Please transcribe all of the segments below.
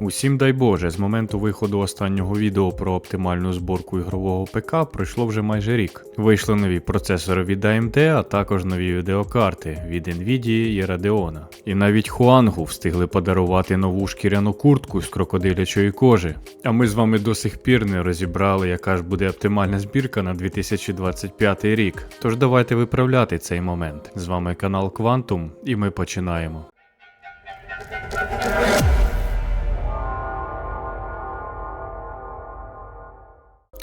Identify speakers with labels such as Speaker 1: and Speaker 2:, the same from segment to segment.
Speaker 1: Усім дай Боже, з моменту виходу останнього відео про оптимальну зборку ігрового ПК пройшло вже майже рік. Вийшли нові процесори від AMD, а також нові відеокарти від Nvidia і Radeon. І навіть Хуангу встигли подарувати нову шкіряну куртку з крокодилячої кожи. А ми з вами до сих пір не розібрали, яка ж буде оптимальна збірка на 2025 рік. Тож давайте виправляти цей момент. З вами канал Quantum, і ми починаємо.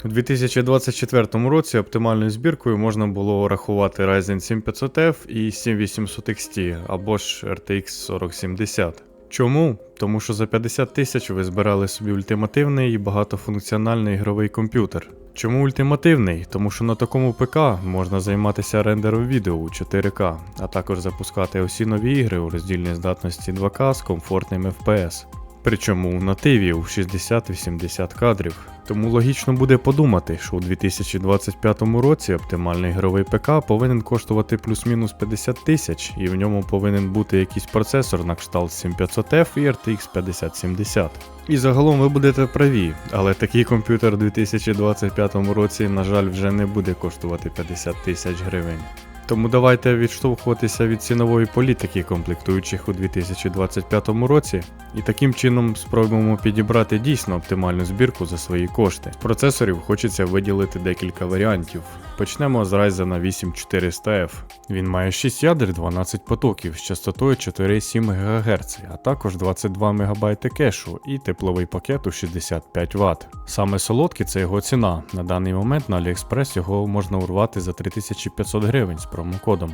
Speaker 1: У 2024 році оптимальною збіркою можна було рахувати Ryzen 7500F і 7800 XT або ж RTX 4070. Чому? Тому що за 50 тисяч ви збирали собі ультимативний і багатофункціональний ігровий комп'ютер. Чому ультимативний? Тому що на такому ПК можна займатися рендером відео у 4К, а також запускати усі нові ігри у роздільній здатності 2К з комфортним FPS. Причому у нативі у 60-80 кадрів. Тому логічно буде подумати, що у 2025 році оптимальний ігровий ПК повинен коштувати плюс-мінус 50 тисяч, і в ньому повинен бути якийсь процесор на кшталт 7500F і RTX 5070. І загалом ви будете праві, але такий комп'ютер у 2025 році, на жаль, вже не буде коштувати 50 тисяч гривень. Тому давайте відштовхуватися від цінової політики комплектуючих у 2025 році і таким чином спробуємо підібрати дійсно оптимальну збірку за свої кошти. З процесорів хочеться виділити декілька варіантів. Почнемо з Ryzen 8400F. Він має 6 ядер, 12 потоків з частотою 4,7 ГГц, а також 22 МБ кешу і тепловий пакет у 65 Вт. Саме солодкий це його ціна. На даний момент на AliExpress його можна урвати за 3500 гривень промокодом.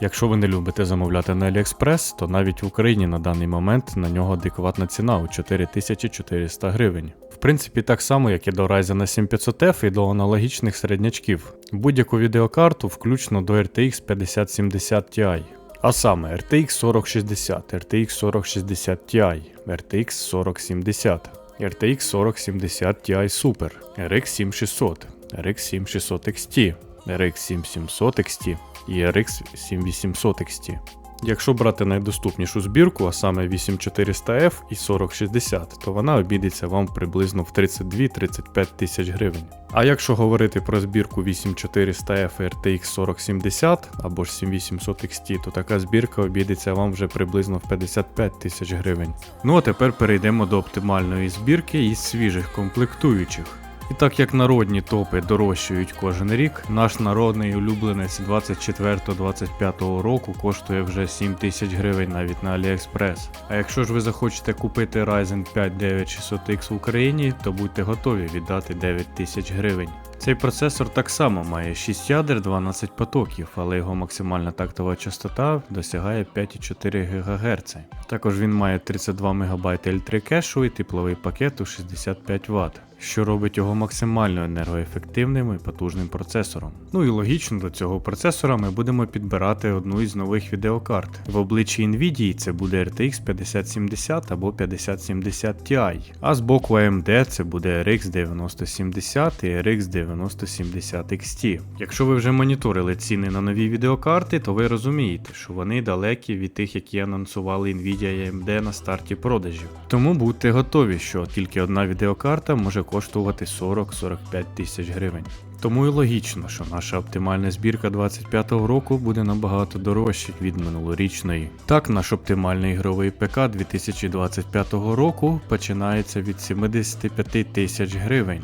Speaker 1: Якщо ви не любите замовляти на AliExpress, то навіть в Україні на даний момент на нього адекватна ціна у 4400 гривень. В принципі, так само, як і до Ryzen 7500F і до аналогічних середнячків. Будь-яку відеокарту, включно до RTX 5070 Ti. А саме RTX 4060, RTX 4060 Ti, RTX 4070, RTX 4070 Ti Super, RX 7600, RX 7600 XT, RX 7700 XT і RX 7800 XT. Якщо брати найдоступнішу збірку, а саме 8400F і 4060, то вона обійдеться вам приблизно в 32-35 тисяч гривень. А якщо говорити про збірку 8400F і RTX 4070 або ж 7800 XT, то така збірка обійдеться вам вже приблизно в 55 тисяч гривень. Ну а тепер перейдемо до оптимальної збірки із свіжих комплектуючих. І так як народні топи дорожчають кожен рік, наш народний улюбленець 24-25 року коштує вже 7 тисяч гривень навіть на AliExpress. А якщо ж ви захочете купити Ryzen 5 9600X в Україні, то будьте готові віддати 9 тисяч гривень. Цей процесор так само має 6 ядер 12 потоків, але його максимальна тактова частота досягає 5,4 ГГц. Також він має 32 МБ L3 кешу і тепловий пакет у 65 Вт що робить його максимально енергоефективним і потужним процесором. Ну і логічно до цього процесора ми будемо підбирати одну із нових відеокарт. В обличчі Nvidia це буде RTX 5070 або 5070 Ti, а з боку AMD це буде RX 9070 і RX 9070 XT. Якщо ви вже моніторили ціни на нові відеокарти, то ви розумієте, що вони далекі від тих, які анонсували Nvidia і AMD на старті продажів. Тому будьте готові, що тільки одна відеокарта може коштувати 40-45 тисяч гривень. Тому і логічно, що наша оптимальна збірка 25-го року буде набагато дорожча від минулорічної. Так, наш оптимальний ігровий ПК 2025 року починається від 75 тисяч гривень.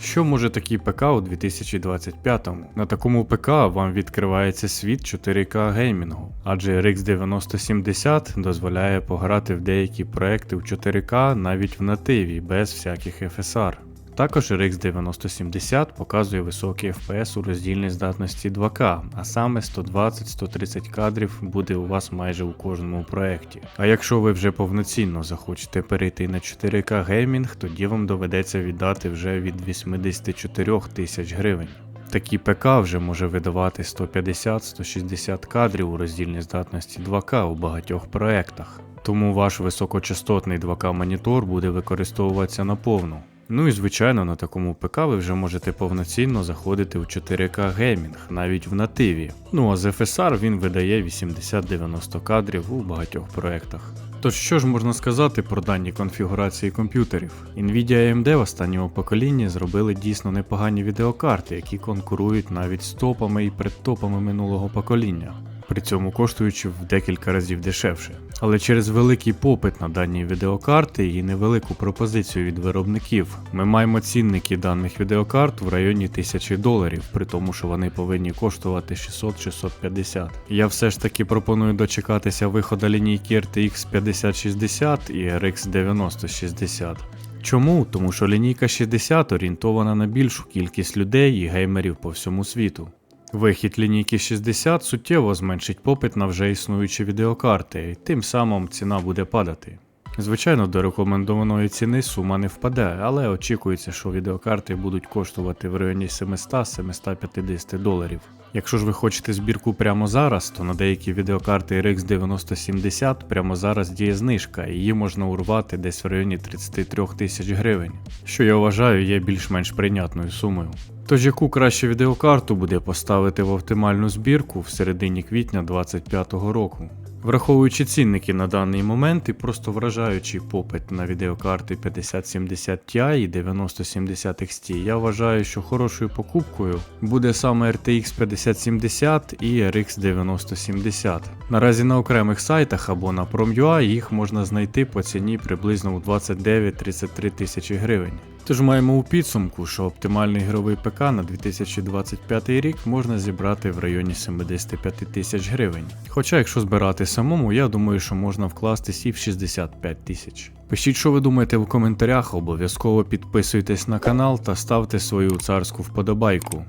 Speaker 1: Що може такий ПК у 2025-му? На такому ПК вам відкривається світ 4К геймінгу, адже RX 9070 дозволяє пограти в деякі проекти в 4К навіть в нативі без всяких FSR. Також RX 9070 показує високий FPS у роздільній здатності 2К, а саме 120-130 кадрів буде у вас майже у кожному проєкті. А якщо ви вже повноцінно захочете перейти на 4К геймінг, тоді вам доведеться віддати вже від 84 тисяч гривень. Такий ПК вже може видавати 150-160 кадрів у роздільній здатності 2К у багатьох проєктах. Тому ваш високочастотний 2К монітор буде використовуватися наповну. Ну і звичайно, на такому ПК ви вже можете повноцінно заходити у 4К геймінг, навіть в нативі. Ну а з FSR він видає 80-90 кадрів у багатьох проєктах. Тож що ж можна сказати про дані конфігурації комп'ютерів? Nvidia AMD в останньому поколінні зробили дійсно непогані відеокарти, які конкурують навіть з топами і предтопами минулого покоління, при цьому коштуючи в декілька разів дешевше. Але через великий попит на дані відеокарти і невелику пропозицію від виробників, ми маємо цінники даних відеокарт в районі 1000 доларів, при тому, що вони повинні коштувати 600-650. Я все ж таки пропоную дочекатися виходу лінійки RTX 5060 і RX 9060. Чому? Тому що лінійка 60 орієнтована на більшу кількість людей і геймерів по всьому світу. Вихід лінійки 60 суттєво зменшить попит на вже існуючі відеокарти, і тим самим ціна буде падати. Звичайно, до рекомендованої ціни сума не впаде, але очікується, що відеокарти будуть коштувати в районі 700-750 доларів. Якщо ж ви хочете збірку прямо зараз, то на деякі відеокарти RX 9070 прямо зараз діє знижка, і її можна урвати десь в районі 33 тисяч гривень, що я вважаю є більш-менш прийнятною сумою. Тож яку краще відеокарту буде поставити в оптимальну збірку в середині квітня 2025 року? Враховуючи цінники на даний момент і просто вражаючи попит на відеокарти 5070 Ti і 9070 XT, я вважаю, що хорошою покупкою буде саме RTX 5070 і RX 9070. Наразі на окремих сайтах або на Prom.ua їх можна знайти по ціні приблизно у 29-33 тисячі гривень. Тож маємо у підсумку, що оптимальний ігровий ПК на 2025 рік можна зібрати в районі 75 тисяч гривень. Хоча, якщо збирати самому, я думаю, що можна вкластись і в 65 тисяч. Пишіть, що ви думаєте в коментарях, обов'язково підписуйтесь на канал та ставте свою царську вподобайку.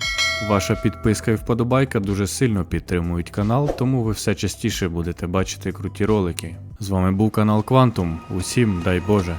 Speaker 1: Ваша підписка і вподобайка дуже сильно підтримують канал, тому ви все частіше будете бачити круті ролики. З вами був канал Quantum. Усім дай Боже.